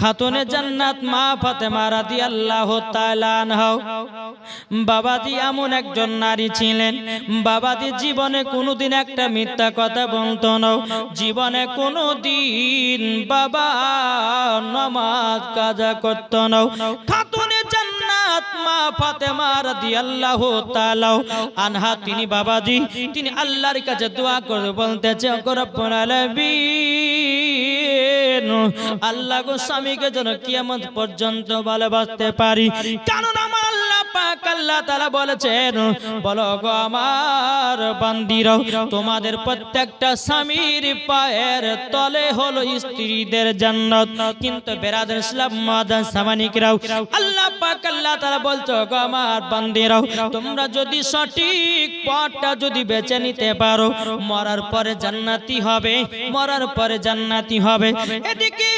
খাতুনে জান্নাত মা ফাতেমা রাদিয়াল্লাহু তাআলা আনহা। বাবাজি এমন একজন নারী ছিলেন, বাবাজি জীবনে কোনোদিন একটা মিথ্যা কথা বলতো না। জীবনে কোনোদিন বাবা নমাজ কাজা করতো না। খাতুনে তিনি বাবাজি, তিনি আল্লাহর কাছে দোয়া করে আল্লাহ গো স্বামীকে যেন কিয়ামত পর্যন্ত ভালোবাসতে পারি। বলেছেন, বলো গো আমার তোমাদের প্রত্যেকটা স্বামীর পায়ের তলে হলো স্ত্রীদের জান্নাত, কিন্তু বেরাদের সামানিকরাও আল্লাহ আল্লাহ তারা বলছো গো আমার বান্দিরাও তোমরা যদি সঠিক পথটা যদি বেছে নিতে পারো মরার পরে জান্নাতি হবে মরার পরে জান্নাতি হবে। এদিকে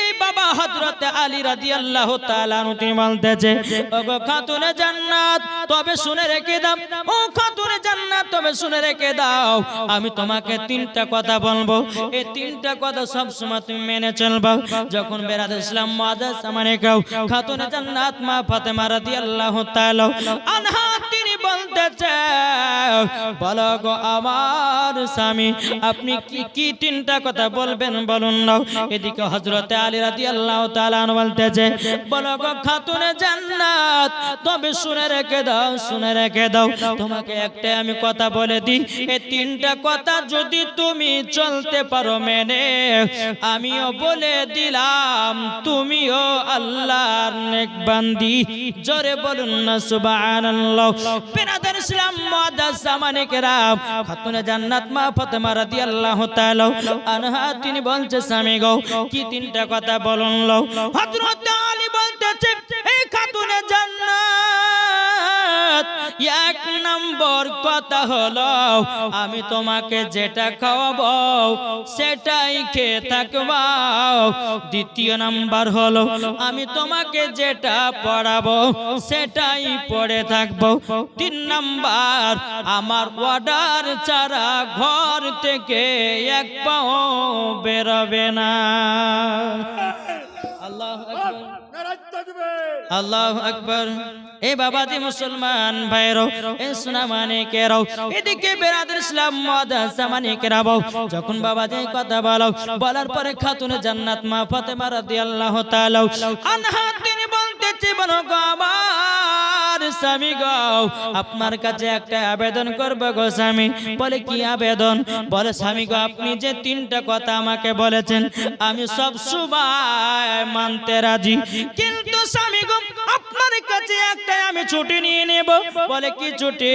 আমি তোমাকে তিনটা কথা বলব। এই তিনটা কথা সব সময় তুমি মেনে চলবা। যখন বেরাদ ইসলাম মাদাস মানে কেউ, খাতুনে জান্নাত মা ফাতেমা রাদিয়াল্লাহু তাআলা আনহা, তিনি বলতেছে, বলো গো আমার স্বামী, আপনি কি কি তিনটা কথা বলবেন বলুন না এদিকে হযরতে আলী রাদিয়াল্লাহু তাআলা আনহু বলতেছে, বলো গো খাতুনে জান্নাত, তবে শুনে রেখে দাও, শুনে রেখে দাও। তোমাকে একটা আমি কথা বলে দিই এই তিনটা কথা যদি তুমি চলতে পারো মেনে, আমিও বলে দিলাম, তুমিও আল্লাহর নেক বান্দি। জোরে বলুন না সুবহানাল্লাহ। বিরাদার ইসলাম জামানে কেরাম। খাতুনে জান্নাত মা ফাতেমা রাদিয়াল্লাহু তাআলা আনহা, তিনি বলছে, স্বামী গো, কি তিনটা কথা বলুন লও হযরত আলী বলতেছে এই খাতুনে জান্নাত এক নম্বর কথা হলো আমি তোমাকে যেটা খাওয়াবো সেটাই খেয়ে থাকব দ্বিতীয় নাম্বার হলো আমি তোমাকে যেটা পড়াবো সেটাই পড়ে থাকব। তিন নাম্বার আমার অর্ডার ছাড়া ঘর থেকে এক পাও বেরোবে না। আল্লাহ আল্লাহ আকবর। এ বাবাজি মুসলমান ভাইরো এ সোনা মানে কেরাও এদিকে বেরাদের ইসলাম মাদাসা মানে কেরাও যখন বাবা দি কথা বলো, বলার পরে খাতুন জান্নাত মা ফাতেমা রাদিয়াল্লাহু তাআলা আনহা তিনি বলতেছে, বলো গো স্বামী গো, আপনার কাছে একটা আবেদন করব গো স্বামী। বলে, কি আবেদন? বলে, স্বামী গো, আপনি যে তিনটা কথা আমাকে বলেছেন, আমি সব সময় মানতে রাজি। কিন্তু স্বামী গো, আপনার কাছে একটা আমি ছুটি নিয়ে নেব। বলে, কি ছুটি?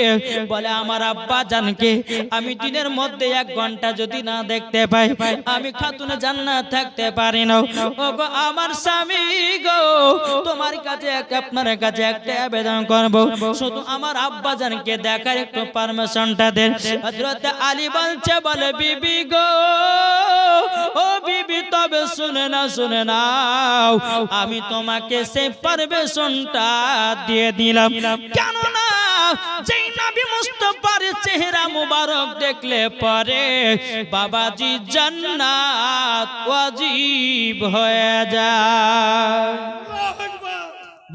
বলে, আমার আব্বা জানকে। আমি দিনের মধ্যে এক ঘণ্টা যদি না দেখতে পাই, আমি খাতুনে জান্নাত থাকতে পারি না। ও গো আমার স্বামী গো, তোমার কাছে আপনার কাছে একটা আবেদন করব। শুধু আমার আব্বা জানকে দেখার একটু পারমিশনটা দেন। হযরত আলী বলছে বলে বিবি গো ও বিবি তবে শুনে না শুনে নাও। আমি তোমাকে সেই পারমিশনটা দিয়ে দিলাম। কেন না যেই নবী মুস্তফার চেহারা মুবারক দেখলে পরে বাবাজি জান্নাত ওয়াজিব হয়ে যায়।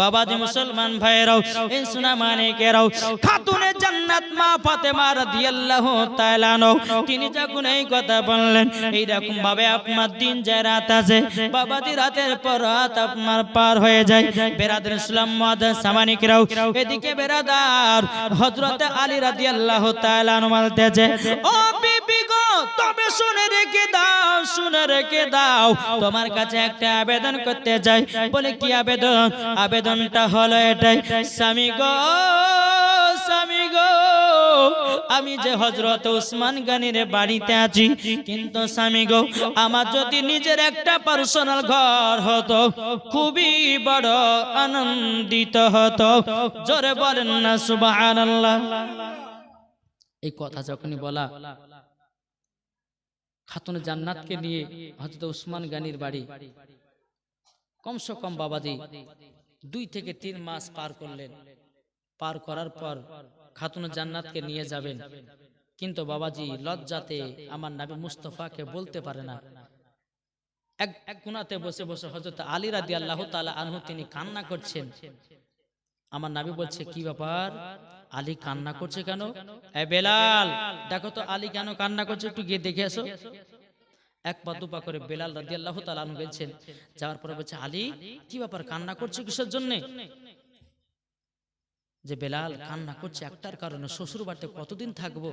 বাবাজি মুসলমান ভাইরাও এই সোনা মানিকেরাও খাতুনে জান্নাত মা ফাতেমা রাদিয়াল্লাহু তাআলা আনহা, তিনি যখন এই কথা বললেন এই রকম ভাবে আপনার দিন যায় রাত আছে বাবাজি রাতের পর রাত আপনার পার হয়ে যায়, বেরাদার ইসলাম মাদাস সামানিকেরাও, এদিকে বেরাদার হযরত আলী রাদিয়াল্লাহু তাআলা আনহু বলতেছে, ও বিবি গো শুনে রেখে দাও। তোমার কাছে একটা আবেদন করতে চাই বলে, কি আবেদন? আবেদনটা হলো এটাই, স্বামী গো স্বামী গো, আমি যে হজরত উসমান গানির বাড়িতে আছি, কিন্তু স্বামী গো, আমার যদি নিজের একটা পার্সোনাল ঘর হতো, খুবই বড় আনন্দিত হতো। জোরে বলেন না, সুবহানাল্লাহ। এই কথা যখনই বলা খাতুন জান্নাতকে নিয়ে হযরত উসমান গানির বাড়ি। কমসে কম বাবাজি দুই থেকে তিন মাস পার করলেন। পার করার পর খাতুন জান্নাতকে নিয়ে যাবেন। কিন্তু বাবাজি লজ্জাতে আমার নাবি মুস্তফাকে বলতে পারে না। এক এক কোনাতে বসে বসে হজরত আলী রাদি আল্লাহ তালা আনহু তিনি কান্না করছেন। আমার নাবি বলছে কি ব্যাপার? আলী কান্না করছে কেন? বেলাল দেখো তো আলী কেন কান্না করছে একটু গিয়ে দেখে এসো এক পা দুপা করে বেলাল রাদি আল্লাহ তালা গেছেন যাওয়ার পরে বলছে আলী কি ব্যাপার কান্না করছে কিসের জন্যে? যে বেলাল কান্না করছে একটার কারণে শ্বশুর বাড়িতে কতদিন থাকব?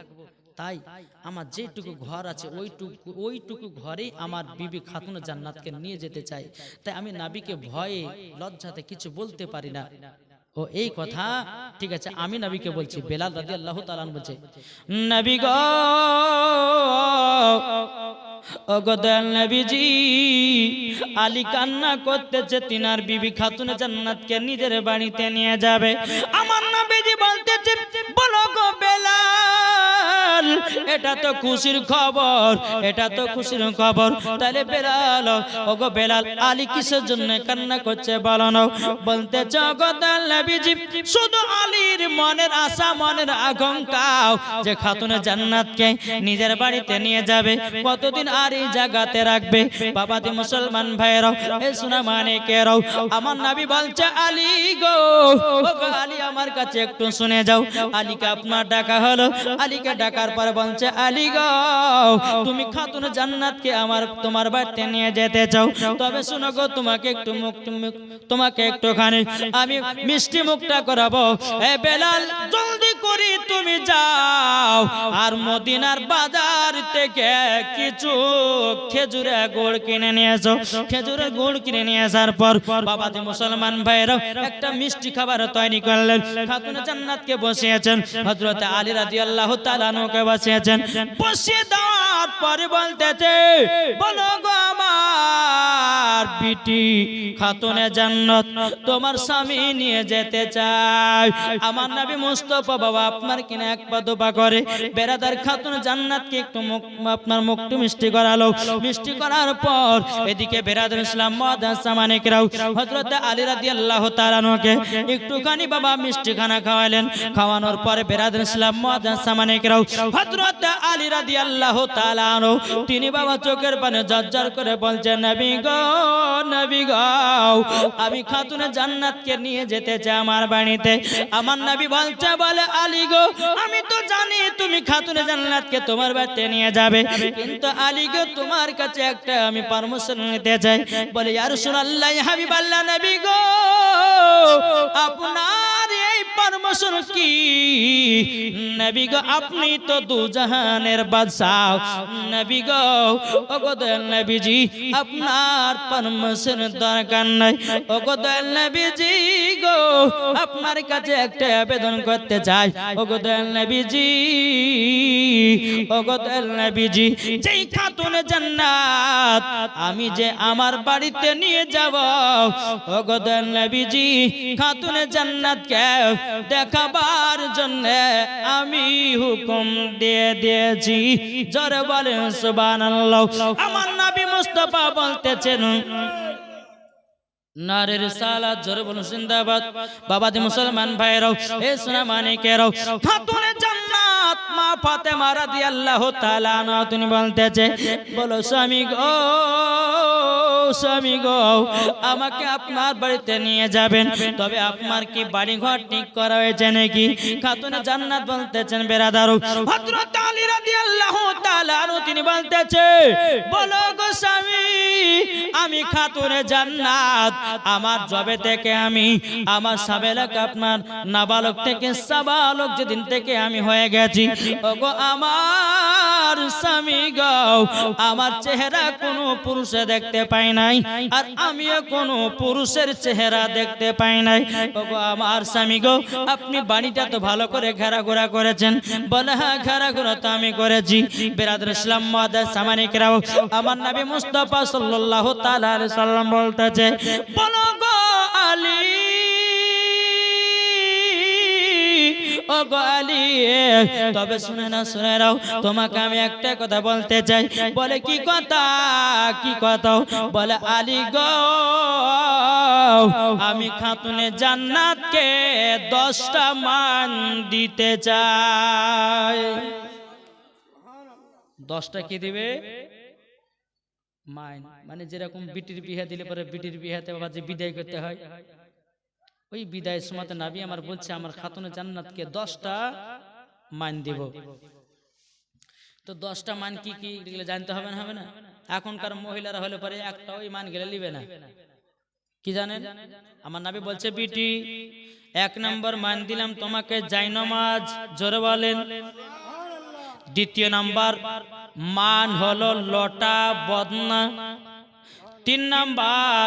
তাই আমার যেটুকু ঘর আছে ওইটুকু ওইটুকু ঘরে আমার বিবি খাতুন জান্নাতকে নিয়ে যেতে চাই তাই আমি নাবিকে ভয়ে লজ্জাতে কিছু বলতে পারি না ও এই কথা, ঠিক আছে, আমি নবীকে বলছি, বেলাল রাজি আল্লাহ তালান বলছে, নবী গ নবীজি, আলী কান্না করতেছে, তিনার বিবি খাতুন জান্নাতকে নিজের বাড়িতে নিয়ে যাবে। আমার নবীজি বলতেছে, বলো এটা তো খুশির খবর, এটা তো খুশির খবর। তাহলে বেলাল ও গো বেলাল, আলী কিসের জন্য কান্না করছে বলো বলতে নবীজি, শুধু আলীর মনের আশা, মনের আকাঙ্ক্ষা যে খাতুনে জান্নাতকে নিজের বাড়িতে নিয়ে যাবে, কতদিন আর এই জায়গাতে রাখবে? বাবাদি মুসলমান ভাইরাও এই সোনা মানে কেরাও আমার নাবি বলছে, আলী গো আলী আমার কাছে একটু শুনে যাও। আলীকে আপনার ডাকা হলো। আলীকে ডাকার পরে বলছে আলী গো তুমি খাতুন জান্নাতকে আমার, তোমার বাড়িতে নিয়ে যেতে চাও। তবে শুনো গো, তোমাকে একটু মুখ তোমাকে একটুখানি আমি মিষ্টি মুখটা করাবো। এ বেলাল, জলদি করি তুমি যাও। আর মদিনার বাজার থেকে কিছু খেজুরের গুড় কিনে নিয়ে এসো। খেজুরের গুড় কিনে নিয়ে আসার পর বাবাদি মুসলমান ভাইরাও একটা মিষ্টি খাবার তৈরি করলেন। খাতুন জান্নাতকে বসিয়েছেন। হযরত আলী রাদিয়াল্লাহু তাআলা কে বসিয়েছেন। বসিয়ে দেওয়ার পরে বলতেছে বলো গো আমার বিটি খাতুনে জান্নাত। তোমার স্বামী নিয়ে যেতে চাই আমার নবী মুস্তফা বাবা আপনার কিনা এক পা দুপা করে। বেরাদার খাতুন জান্নাতকে একটু মুখ আপনার মুখটু মিষ্টি করালো। মিষ্টি করার পর এদিকে বেরাদার ইসলাম মাদাসা মানিকরাও হযরত আলী রাদিয়াল্লাহু তাআলা কে একটুখানি বাবা মিষ্টি খানা খাওয়ালেন। খাওয়ানোর পরে বেরাদার ইসলাম মাদাসা মানিকরাও হযরত আলী রাদিয়াল্লাহু তাআলা তিনি বাবা চোখের পানে জজ্জার করে বলছেন, নবী গো নবী গাও আমি খাতুনে জান্নাতকে নিয়ে যেতে চাই আমার বাড়িতে। আমার নবী বলছে, বলে, আলী গো, আমি তো জানি তুমি খাতুনে জান্নাতকে তোমার বাড়িতে নিয়ে যাবে। কিন্তু আলী গো, তোমার কাছে একটা আমি পারমিশন নিতে চাই। বলে, ইয়া রাসূলুল্লাহ, হাবিবাল্লাহ নবী গো, আপনার পারমিশন কি? নবী গো, আপনি তো দু জাহানের বাদশাহ। নবী গো, ওগো নবীজি, আপনার পারমিশন দরকার নাই। ওগো নবীজি গো, আপনার কাছে একটা আবেদন করতে চাই। ওগো দয়াল নবীজি, ওগো দয়াল নবীজি, যেই খাতুন জান্নাত, আমি যে আমার বাড়িতে নিয়ে যাব। ওগো দয়াল নবীজি, খাতুন জান্নাতকে দেখাবার জন্য আমি হুকুম দিয়ে দিয়েছি। জোরে বলেন, সুবহানাল্লাহ। আমার নবী মুস্তাফা বলতেছেন, নারের সালা, জোরে বলুন, জিন্দাবাদ। বাবাজি মুসলমান ভাইরাও, এ সোনা মানিকেরাও, খাতুনে জান্নাত, মা ফাতেমা রাদিয়াল্লাহু তাআলা আনহা, তিনি বলতেছে, বলো স্বামী গো স্বামী গো আমাকে আপনার বাড়িতে নিয়ে যাবেন। তবে আপনার কি বাড়ি ঘর ঠিক করা হয়েছে নাকি? খাতুনে জান্নাত বলতেছেন, বেরাদারু। হযরত আলী রাদিয়াল্লাহু তাআলা তিনি বলতেছে বলো গো স্বামী, আমি খাতুনে জান্নাত। আমার জবে থেকে আমি, আমার সাবেলাক আপনার নাবালক থেকে, সাবালক যেদিন থেকে আমি হয়ে গেছি। ওগো আমার স্বামী গো আমার চেহারা কোনো পুরুষে দেখতে পাই নাই। আর আমিও কোনো পুরুষের চেহারা দেখতে পাই নাই। ওগো আমার স্বামী গো, আপনি বাড়িটা তো ভালো করে ঘেরাঘোরা করেছেন। বলে হ্যাঁ ঘেরাঘোরা তো আমি করেছি। বেরাদুল ইসলাম মাদার সামানিকরাও আমার নবী মুস্তাফা সাল্লাল্লাহু তাআলা সাল্লাম বলতেছে, বলো গো আলী ও গো তবে শুনে না শুনে নাও, তোমাকে আমি একটা কথা বলতে চাই। বলে, কি কথা? কি কথা? বলে, আলী গো, আমি খাতুনে জান্নাতকে দশটা মান দিতে চাই। দশটা কি দিবে? মাইন মানে যেরকম বিটির বিহা দিলে পরে বিটির বিহাতে বাবা যে বিদায় করতে হয়। ওই বিদায়ের সময় নাবি আমার বলছে, আমার খাতুনে জান্নাতকে দশটা মান দিব। তো দশটা মান কি কি? জানতে হবে না হবে না? এখনকার মহিলারা হলে পরে একটা ওই মান গেলে নিবে না। কি জানেন? আমার নাবি বলছে, বিটি, এক নম্বর মান দিলাম তোমাকে জাইনমাজ জোরে বলেন। দ্বিতীয় নাম্বার, মান হলো লটা বদনা। তিন নাম্বার,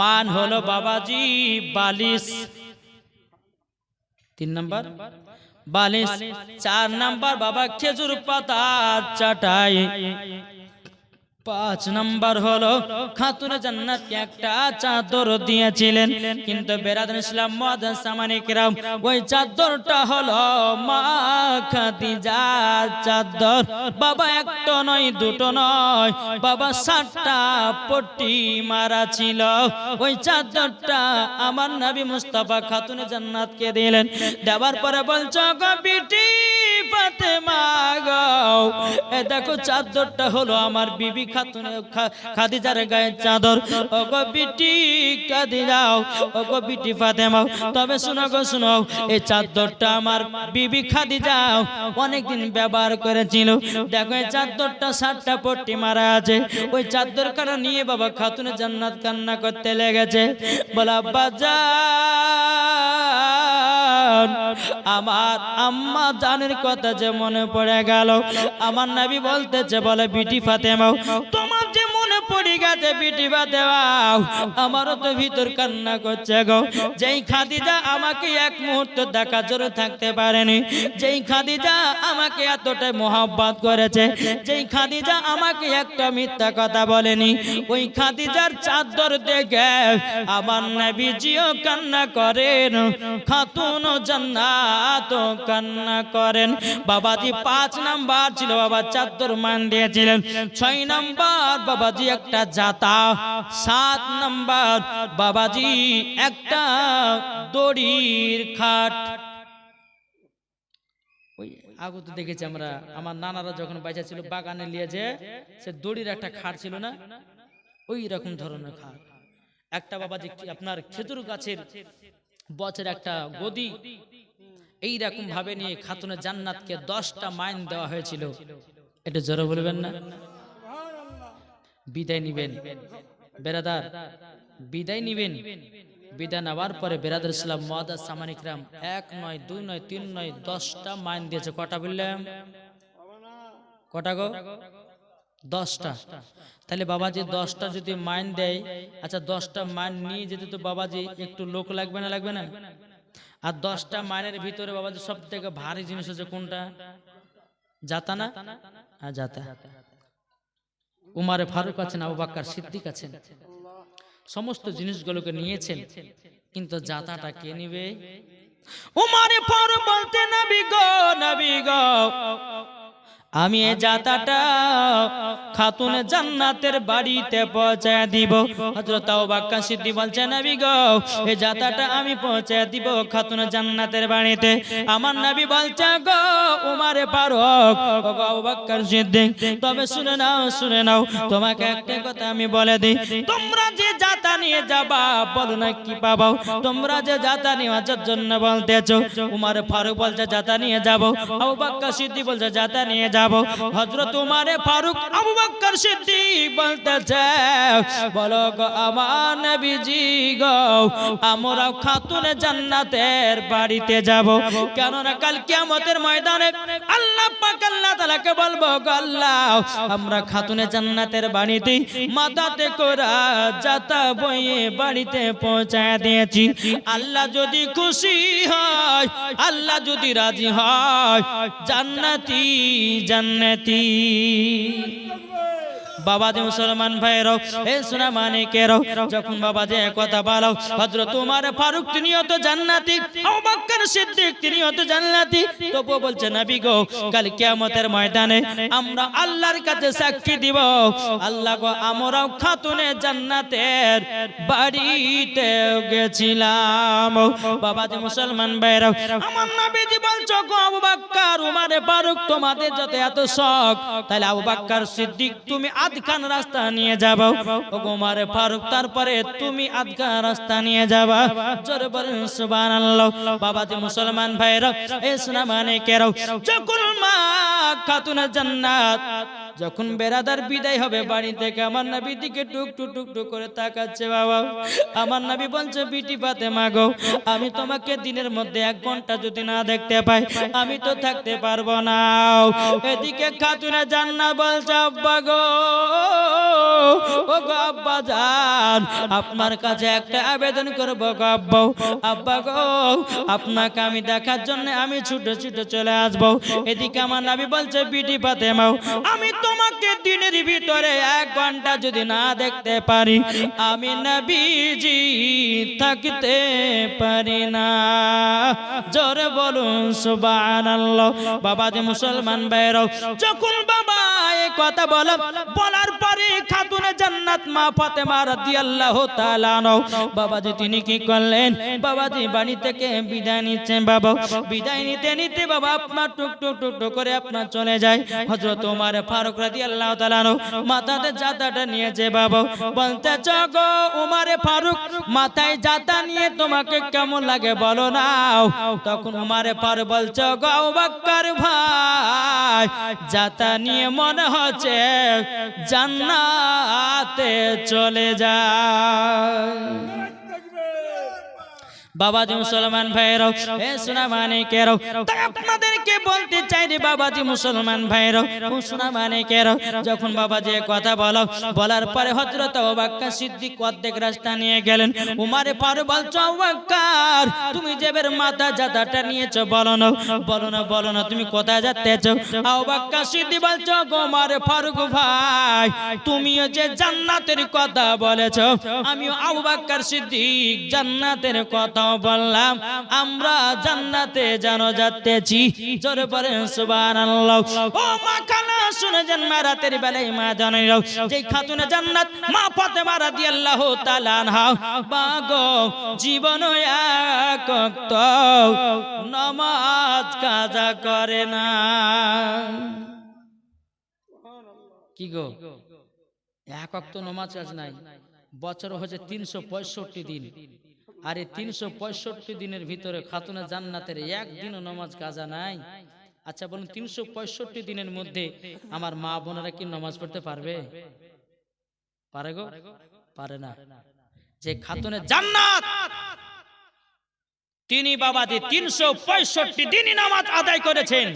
মান হলো বাবাজি, বালিশ। তিন নাম্বার, বালিশ। চার নাম্বার, বাবা খেজুর পাতা চাটাই। পাঁচ নাম্বার হলো, খাতুনে জান্নাত একটা চাদর দিয়েছিলেন। কিন্তু বেরাদুল ইসলাম মাদান সামানিকরাম ওই চাদরটা হলো মা খাদিজার চাদর। বাবা একটা নয়, দুটো নয়, বাবা সাতটা পট্টি মারা ছিল। ওই চাদরটা আমার নবী মুস্তাফা খাতুনে জান্নাতকে দিলেন। দেওয়ার পরে বলছো বিটি দেখো চাদরটা হলো আমার বিবি খাতুনে খাদিজার গায়ের চাদর। ও গো বিটি খাদিজাও ও গো বিটি ফাতেমা তবে শুনো গো, শুনো, এই চাদরটা আমার বিবি খাদিজাও অনেকদিন ব্যবহার করেছিল। দেখো, এই চাদরটা সাতটা পট্টি মারা আছে। ওই চাদর কাটা নিয়ে বাবা খাতুনে জান্নাত কান্না করতে লেগেছে। বলা বাজার আমার আম্মা জানের কথা যে মনে পড়ে গেল। আমার নাবি বলতেছে বলে বিটি ফাতেমাও তোমার যে পড়ে গেছে বিটি ফাতেমাও আমারও তো ভিতর কান্না করছে গো। যেই খাদিজা আমাকে এক মুহূর্ত দেখা জোরে থাকতে পারেনি, যেই খাদিজা আমাকে এতটাই মোহাব্বত করেছে, যেই খাদিজা আমাকে একটা মিথ্যা কথা বলেনি, ওই খাদিজার চাদর দেখে আমার নবীজিও কান্না করেন, খাতুন জান্নাত কান্না করেন। বাবাজি পাঁচ নাম্বার ছিল, বাবা চাদর মান দিয়েছিলেন। ছয় নাম্বার বাবাজি একটা জাতা। সাত নাম্বার, বাবাজি, একটা দড়ির খাট। ওই আগত দেখেছি আমরা, আমার নানারা যখন বাইচা ছিল, বাগানে নিয়ে যে সে দড়ির একটা খাট ছিল না? ওই রকম ধরনের খাট। একটা বাবাজি আপনার খেজুর গাছের বছর একটা গদি? এই রকম ভাবে নিয়ে খাতুনে জান্নাতকে দশটা মাইন দেওয়া হয়েছিল। এটা জোরে বলবেন না? বিদায় নিবেন। বেরাদার, বিদায় নিবেন। বিদায় নেওয়ার পরে বেরাদার ইসলাম মহাদা সামানিকরাম এক নয়, দুই নয়, তিন নয়, দশটা মাইন দিয়েছে। কটা বললাম কটা গো? দশটা। তাহলে বাবাজি দশটা যদি মাইন দেয় আচ্ছা দশটা মাইন নিয়ে যেতে তো বাবাজি একটু লোক লাগবে না লাগবে না? আর দশটা মাইনের ভিতরে বাবাজি সব থেকে ভারী জিনিস হচ্ছে কোনটা? জাতা না? হ্যাঁ জাতা উমারে ফারুক আছেন, আবু বাক্কার সিদ্দিক আছেন। সমস্ত জিনিসগুলোকে নিয়েছেন, কিন্তু জাতাটা কে নিবে? উমারে ফারুক বলতে নবী গো নবী গো আমি এই জাতাটা খাতুন জান্নাতের বাড়িতে পৌঁছায় দিব। হযরত আবু বকর সিদ্দিক বলছেন নবী গো এই জাতাটা আমি পৌঁছায় দিব খাতুন জান্নাতের বাড়িতে। আমার নবী বলছে গো উমারে ফারুক ও গো আবু সিদ্দিক তবে শুনে নাও শুনে নাও তোমাকে একটা কথা আমি বলে দিই। তোমরা যে জাতা নিয়ে যাবা বলো না কি পাবো? তোমরা যে জাতা নেওয়ার জন্য বলতেছো উমার ফারুক বলছে জাতা নিয়ে যাব। আবু বকর সিদ্দিক বলছে জাতা নিয়ে যাব। হযরত উমারে ফারুক আবু বকর সিদ্দিক বলতেছে বলো গো আমার নবীজি গো আমরা খাতুনে জান্নাতের বাড়িতে যাব। কেন না কাল কিয়ামতের ময়দানে আল্লাহ পাক আল্লাহ তাআলাকে বলব গো আল্লাহ আমরা খাতুনে জান্নাতের বাড়িতে মাথাতে কোরা যাতা বইয়ে বাড়িতে পৌঁছায় দিয়েছি। আল্লাহ যদি খুশি হয় আল্লাহ যদি রাজি হয় জান্নাতি জান্নাতি। বাবাজি মুসলমান ভাইরাও এ সোনা মানিকেরাও, যখন বাবাজি এ কথা বলো, হযরত তোমার ফারুক তিনিও তো জান্নাতি, আবু বকর সিদ্দিক তিনিও তো জান্নাতি তবু বলছে, নবী গো, কাল কিয়ামতের ময়দানে আমরা আল্লাহর কাছে সাক্ষী দিব। আল্লাহ গো, আমরাও খাতুনে জান্নাতের বাড়িতে গেছিলাম। বাবাজি মুসলমান ভাইরাও আমার নবীজি বলছো গো, আবু বকর, উমারে ফারুক, তোমাদের যত এত শখ, তাহলে আবু বকর সিদ্দিক তুমি আধখান রাস্তা নিয়ে যাবা। ও গো ফারুক, তারপরে তুমি আধখান রাস্তা নিয়ে যাবা। জোরে বলেন, সুবহানাল্লাহ। বাবাজি মুসলমান ভাইরা এ শোনা মানে কেরাও যখন মা খাতুন জান্নাত। যখন বেরাদার বিদায় হবে, বাড়ি থেকে আমার নবী দিকে টুক টুক টুক টুক করে তাকাচ্ছে, বাবা। আমার নবী বলছে, বিটি পাতে মাগো আমি তোমাকে দিনের মধ্যে এক ঘণ্টা যদি না দেখতে পাই, আমি তো থাকতে পারব না। এদিকে খাতুনে জান্না বলছে, আব্বা গো ও গো আব্বা জান, আপনার কাছে একটা আবেদন করব গো আব্বা। আব্বা গো, আপনাকে আমি দেখার জন্য আমি ছুটে ছুটে চলে আসব। এদিকে আমার নাবি বলছে, বিটি পাতে মাও আমি তোমাকে দিনের ভিতরে এক ঘণ্টা যদি না দেখতে পারি, আমি নবীজি থাকতে পারি না। জোরে বলুন, সুবহানাল্লাহ। বাবা যে মুসলমান ভাইরাও যখন বাবা কথা বলো, বলার পরে খাতুনে জান্নাত মা ফাতেমা রাদিয়াল্লাহু তাআলা আনহু, বাবাজি তিনি কি করলেন? বাবাজি বাড়ি থেকে বিদায় নিচ্ছেন বাবা। বিদায় নিতে নিতে বাবা আপনার টুক টুক টুক টুক করে আপনার চলে যায়। হযরত ওমর ফারুক রাদিয়াল্লাহু তাআলা আনহু মাথাতে জাতাটা নিয়েছে বাবা, বলতে গো উমারে ফারুক, মাথায় জাতা নিয়ে তোমাকে কেমন লাগে বলো নাও তখন উমারে ফারুক বলছে গো আবু বকর ভাই জাতা নিয়ে মনে হচ্ছে জান্নাতে চলে যায় বাবাজি মুসলমান ভাইরাও হে মানিকেরাও তাই আপনাদেরকে বলতে চাই রে বাবাজি মুসলমান ভাইরাও ও সোনা মানিকেরাও যখন বাবাজি কথা বলো, বলার পরে হযরত আবুবকর সিদ্দিক অর্ধেক রাস্তা নিয়ে গেলেন। উমারে পারু বলছো আবুবকর তুমি যেবের মাথা জাদাটা নিয়েছো, বলো না বলো না বলো না, তুমি কোথায় যাচ্তেছো? আবুবকর সিদ্দিক বলছো গোমারে ফারুক ভাই, তুমিও যে জান্নাতের কথা বলেছ, আমিও আবুবকর সিদ্দিক জান্নাতের কথা বললাম, আমরা জান্নাতে জানো যাচ্তেছি জোরে পরে সুবহানাল্লাহ। শুনে যান বেলায় খাতুনে জান্নাত জীবন করে না। কি গো? নমাজ নাই। বছর হচ্ছে তিনশো পঁয়ষট্টি দিন। আর এই তিনশো পঁয়ষট্টি দিনের ভিতরে খাতুনা জান্নাতের একদিনও নমাজ কাজা নাই। আচ্ছা বলুন, তিনশো পঁয়ষট্টি দিনের মধ্যে আমার মা বোনেরা কি নমাজ পড়তে পারবে? পারে গো? পারে না। যে খাতুনে জান্নাত তিনি বাবাজি তিনশো পঁয়ষট্টি দিনই নামাজ আদায় করেছেন।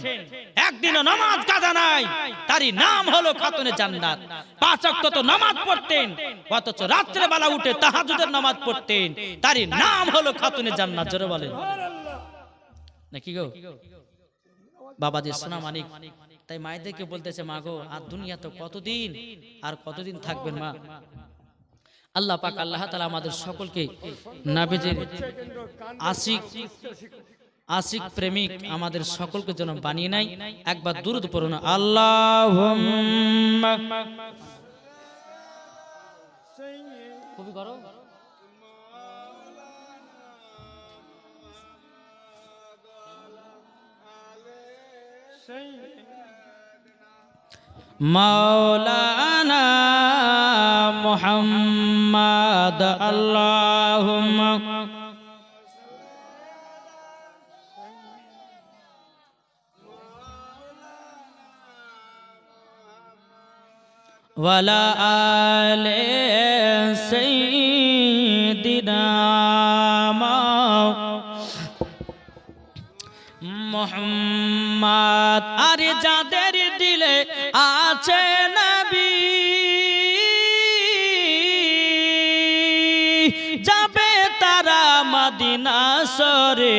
একদিনও নামাজ কাজা নাই। তারই নাম হলো খাতুনে জান্নাত। পাঁচ ওয়াক্ত তো নামাজ পড়তেন, অথচ রাত্রে বেলা উঠে তাহাজুদের নামাজ পড়তেন। তারই নাম হলো খাতুনে জান্নাত, জোরে বলেন। নাকি গো? বাবাজি, সোনা মানিক, তাই মায়েদেরকে বলতেছে, মা গো, আর দুনিয়া তো কতদিন, আর কতদিন থাকবেন মা? আল্লাহ পাক, আল্লাহ তালা আমাদের সকলকে নাবিজের আশিক আশিক প্রেমিক আমাদের সকলকে যেন বানিয়ে নাই একবার দূরত পড়ুন আল্লাহ খুবই গরম। মাওলানা মুহাম্মদ আল্লাহুম্মা ওয়ালা আলে সাইয়্যিদিনা মোহাম্মদ আরে যাদের দিলে আছে সরে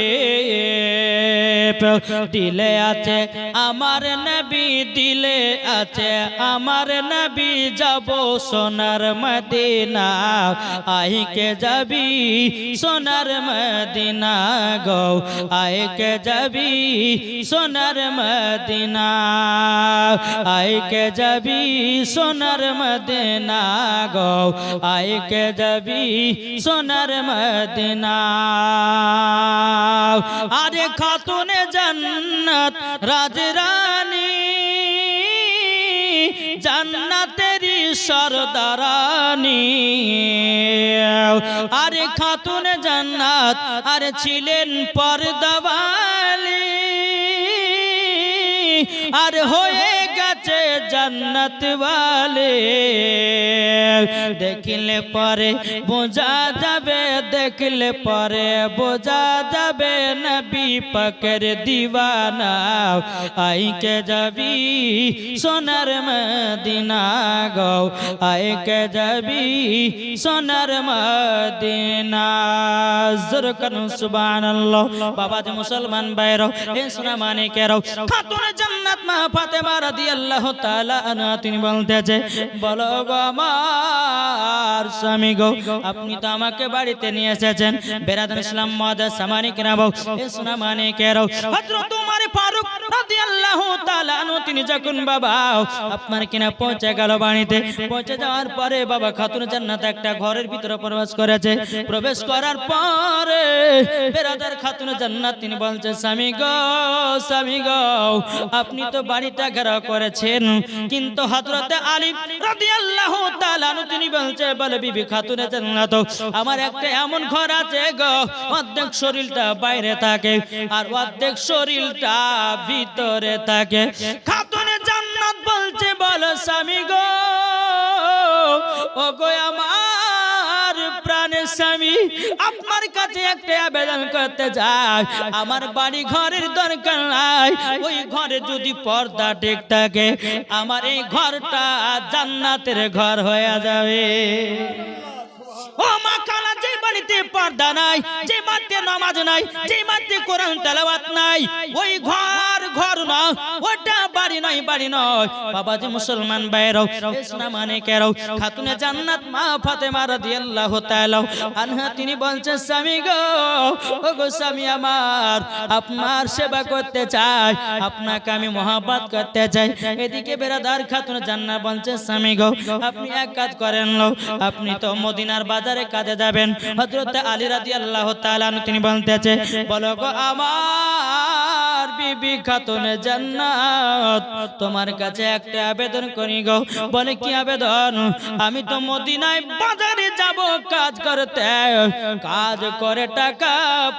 দিলে আছে। আমার নবী দিলে আছে। আমার নবী যাব সোনার মদিনা আইকে যাবি সোনার মদিনা গো? আইকে যাবি সোনার মদিনা। আইকে যাবি সোনার মদিনা গো? আইকে যাবি সোনার মদিনা। আরে খাতুনে জান্নাত রাজরানী জান্নাতেরি সরদারানি। আরে খাতুন জান্নাত আরে ছিলেন পর্দাওয়ালি। আর হয়ে গেছে জান্নাত ওয়ালে দেখলে পরে বোঝা যাবে, দেখলে পরে বোঝা যাবে নবী পাকের দিওয়ানা। আইকে যাবি সোনার মদিনা গো, আইকে যাবি সোনার মদিনা। জোর করুন সুবহানাল্লাহ। বাবা যে মুসলমান বাইরো এ সোনা মানে কেরো খাতুন জান্নাত মা ফাতেমা রাদিয়াল্লাহু তাআলা আনহা তিনি বলতেছে, বলো গো আমার স্বামী গো, আপনি তো আমাকে বাড়িতে নিয়ে এসেছেন। বেরাদান ইসলাম মাদার সামানি মানে কেরো হযরত উমর ফারুক রাদিয়াল্লাহু তাআলা তিনি যখন বাবা, আপনার কিনা পৌঁছে গেল বাড়িতে। পৌঁছে যাওয়ার পরে বাবা খাতুন জান্নাত একটা ঘরের ভিতরে প্রবেশ করেছে। প্রবেশ করার পরে বেরাদার খাতুন জান্নাত, তিনি বলছে, স্বামী গো স্বামী গো, আপনি তো বাড়িটা ঘেরাও করেছেন কিন্তু হজরতে আলী রাদিয়াল্লাহু তাআলা তিনি বলছে বলে বিবি খাতুনে জান্নাত, আমার একটা এমন ঘর আছে গো, অর্ধেক শরীরটা বাইরে থাকে আর অর্ধেক শরীরটা ভিতরে থাকে। খাতুনে জান্নাত বলছে, বলো স্বামী গো ও গো আমার স্বামী, আপনার কাছে একটা আবেদন করতে যাই। আমার বাড়ি ঘরের দরকার নাই। ওই ঘরে যদি পর্দা ঠিক থাকে, আমার এই ঘরটা জান্নাতের ঘর হয়ে যাবে। যে বাড়িতে নাই, যে নাই যে নাই, ওই ঘর ঘর বাবাজি মুসলমান মানে জান্নাত মা আনহা, তিনি বলছেন, স্বামী গো গো স্বামী আমার, আপনার সেবা করতে চাই, আপনাকে আমি মহাব্বত করতে চাই। এদিকে বেরাদার খাতুন জান্নাত বলছে, স্বামী গো, আপনি এক কাজ করেন লো, আপনি তো মদিনার বাজারে কাজে যাবেন। হযরত আলী তাআলা আনহু তিনি বলতেছে, বলো গো আমার বিবি খাতুনে জান্নাত, তোমার কাছে একটা আবেদন করি গো। বলে, কি আবেদন? আমি তো মদিনায় বাজারে যাব, কাজ করতে। কাজ করে টাকা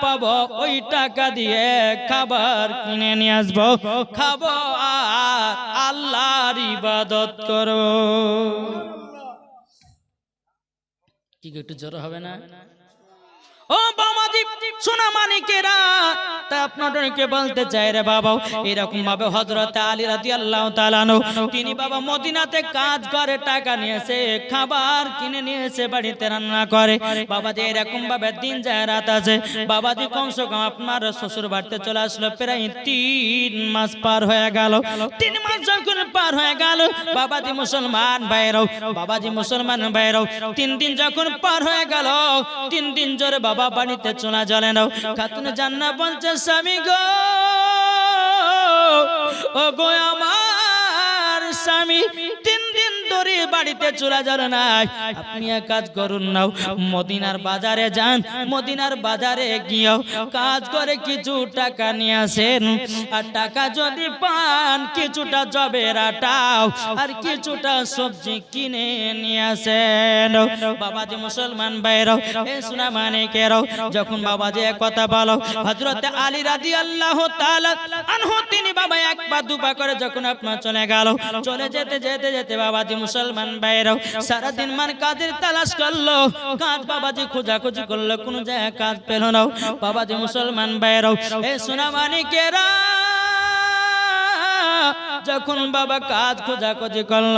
পাবো, ওই টাকা দিয়ে খাবার কিনে নিয়ে আসব। খাব আর আল্লাহর ইবাদত করো কি একটু জোর হবে না? ও আপনার শ্বশুর বাড়িতে চলে আসলো, প্রায় তিন মাস পার হয়ে গেল। তিন মাস যখন পার হয়ে গেল, বাবাজি মুসলমান ভাইরাও বাবাজি মুসলমান ভাইরাও তিন দিন যখন পার হয়ে গেল, তিন দিন জোরে বাবা বাড়িতে চলে জলে নাও। খাতুন জান্না বলছে স্বামী গো। ও গো আমার স্বামী তিন বাড়িতে চলে যান নাই আপনি এক কাজ করুন নাও, মদিনার বাজারে যান, মদিনার বাজারে গিয়েও কাজ করে কিছু টাকা নিয়ে আসেন। আর টাকা যদি পান, কিছুটা জবের আটাও, আর কিছুটা সবজি কিনে নিয়ে আসেন। বাবাজি মুসলমান ভাইরাও এ সোনা মানিকেরাও, যখন বাবাজি এক কথা বলো, হযরত আলী তাআলা আনহু, তিনি বাবা এক পা দুপা করে যখন আপনার চলে গেল, চলে যেতে যেতে যেতে বাবাজি মুসলমান ভাইরাও সারাদিন মান কাজের তালাশ করল? কাজ বাবাজি খোঁজাখুঁজি করল, কোনো জায়গায় কাজ পেল না। বাবাজি মুসলমান ভাইরাও এ সোনা মানিকেরা যখন বাবা কাজ খোঁজাখুঁজি করল,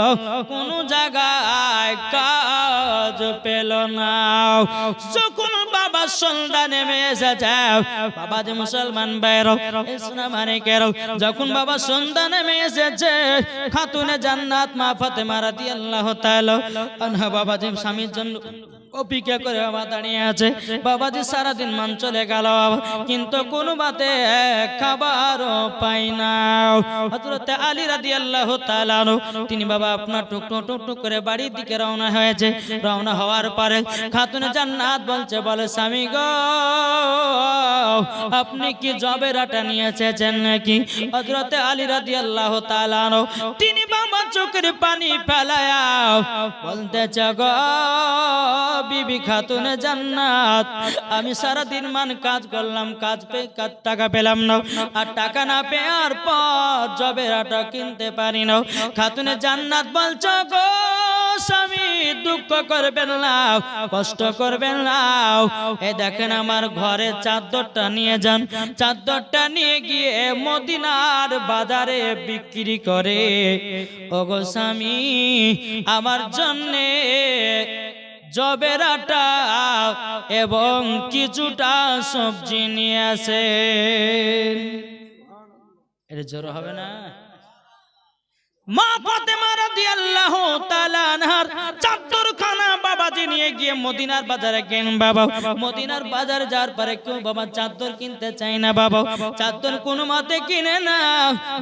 কোনো জায়গায় কাজ পেল না। যখন বাবা সন্ধ্যা নেমে এসেছে, বাবা যে মুসলমান সোনা মানে কেরো যখন বাবা সন্ধ্যা নেমে এসেছে, খাতুনে জান্নাত মা ফাতেমা রাদিয়াল্লাহু তাআলা আনহা বাবা যে স্বামীর জন্য অপেক্ষা করে বাবা দাঁড়িয়ে আছে। বাবাজি সারাদিন মান চলে গেল। কিন্তু কোনো বাতে খাবারও পাই না। হযরতে আলী রাদিয়াল্লাহু তাআলা আনহু, তিনি বাবা আপনার টুক টুক করে বাড়ির দিকে রওনা হয়েছে। রওনা হওয়ার পরে খাতুনে জান্নাত বলছে বলে স্বামী গো আপনি কি জবের আটা নিয়ে এসেছেন নাকি? হযরতে আলী রাদিয়াল্লাহু তাআলা আনহু, তিনি বাবা চোখের পানি ফেলায়া বলতেছে গো বিবি খাতুনে জান্নাত। আমি সারা দিন মান কাজ করলাম, কাজ পে কাজ টাকা পেলাম না। আর টাকা না পেয়ার পর জবের আটা কিনতে পারি না। খাতুনে জান্নাত বলছো গো স্বামী, দুঃখ করবেন কষ্ট করবেন এ দেখেন আমার চাদরটা নিয়ে যান। চাদরটা নিয়ে গিয়ে মদিনার বাজারে বিক্রি করে। ওগো স্বামী, আমার জন্যে জবের আটা এবং কিছুটা সবজি নিয়ে আসে এটা জোর হবে না? মা ফাতেমা রাদিয়াল্লাহু তাআলা আনহার চাদরখানা বাবাজি নিয়ে গিয়ে মদিনার বাজারে কেন বাবা। মদিনার বাজারে যাওয়ার পরে কেউ বাবা চাদর কিনতে চায় না বাবা। চাদর কোনো মতে কিনে না।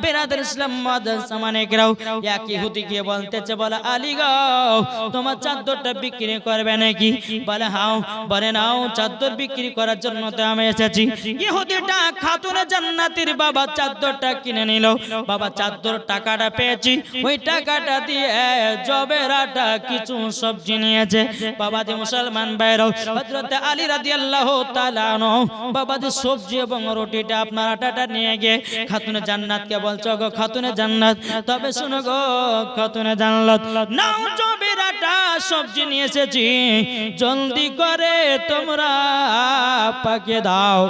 বেরাদের ইসলাম মাদার সামানে কেরাও এক ইহুদি গিয়ে বলতেছে, বলে, আলী গাও তোমার চাদরটা বিক্রি করবে নাকি? বলে, হাও। বলে, নাও, চাদর বিক্রি করার জন্য তো আমি এসেছি। ইহুদিটা খাতুনে জান্নাতির বাবা চাদরটা কিনে নিল। বাবা, চাদর টাকাটা পেয়েছি। ওই টাকাটা দিয়ে জবের আটা, কিছু সবজি নিয়েছে। বাবা যে মুসলমান বাইরাও হযরতে আলী রাদিয়াল্লাহু তাআলা বাবা যে সবজি এবং রুটিটা আপনার আটাটা নিয়ে গিয়ে খাতুনে জান্নাতকে বলছো গো খাতুনে জান্নাত, তবে শুনো গো খাতুনে জান্নাত, নাও জবের আটা, সবজি নিয়ে এসেছি, জলদি করে তোমরা পাকে দাও।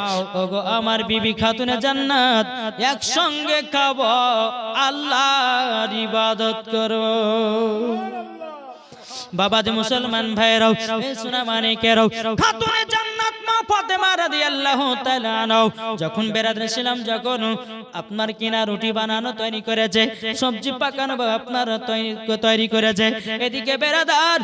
ওগো আমার বিবি খাতুনে জান্নাত, একসঙ্গে খাব, আল্লাহর ইবাদত করো। বাবা যে মুসলমান ভাইরাও এই সোনা মানিকেরাও, খাতুনে জান্নাত মা ফাতেমা রাদিয়াল্লাহু তাআলা নাও যখন বেরাদ ছিলাম যখন আপনার কিনা রুটি বানানো তৈরি করেছে, সবজি পাকানো আপনার তৈরি করেছে, এদিকে বেরাদার